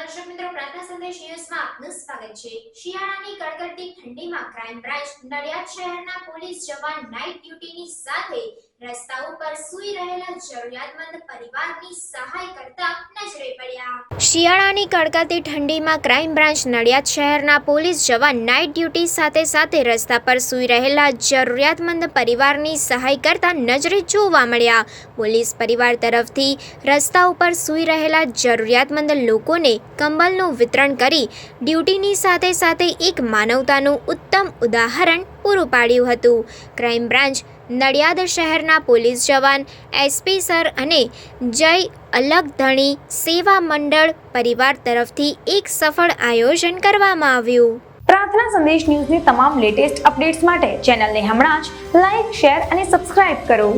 દર્શક મિત્રો, પ્રાર્થના સંદેશ ન્યૂઝમાં આપનું સ્વાગત છે. શિયાળાની કડકડતી ઠંડીમાં ક્રાઇમ બ્રાન્ચ નડિયાદ શહેરના પોલીસ જવાન નાઇટ ડ્યુટીની સાથે રસ્તા ઉપર સૂઈ રહેલા જરૂરિયાતમંદ પરિવારની સહાય કરતા નજરે પડ્યા. શિયાળાની કડકતી ઠંડીમાં ક્રાઇમ બ્રાન્ચ નડિયાદ શહેરના પોલીસ જવાન નાઇટ ડ્યુટી સાથે સાથે રસ્તા પર સૂઈ રહેલા જરૂરિયાતમંદ પરિવારની સહાય કરતા નજરે જોવા મળ્યા. પોલીસ પરિવાર તરફથી રસ્તા ઉપર સૂઈ રહેલા જરૂરિયાતમંદ લોકોને કંબલનું વિતરણ કરી ડ્યુટીની સાથે સાથે એક માનવતાનું ઉત્તમ ઉદાહરણ પૂરું પાડ્યું હતું. ક્રાઇમ બ્રાન્ચ નડિયાદ શહેરના પોલીસ જવાન એસપી સર અને જય અલગ ધણી સેવા મંડળ પરિવાર તરફથી એક સફળ આયોજન કરવામાં આવ્યું. પ્રાર્થના સંદેશ ન્યૂઝની તમામ લેટેસ્ટ અપડેટ્સ માટે ચેનલને હમણાં જ લાઈક, શેર અને સબસ્ક્રાઇબ કરો.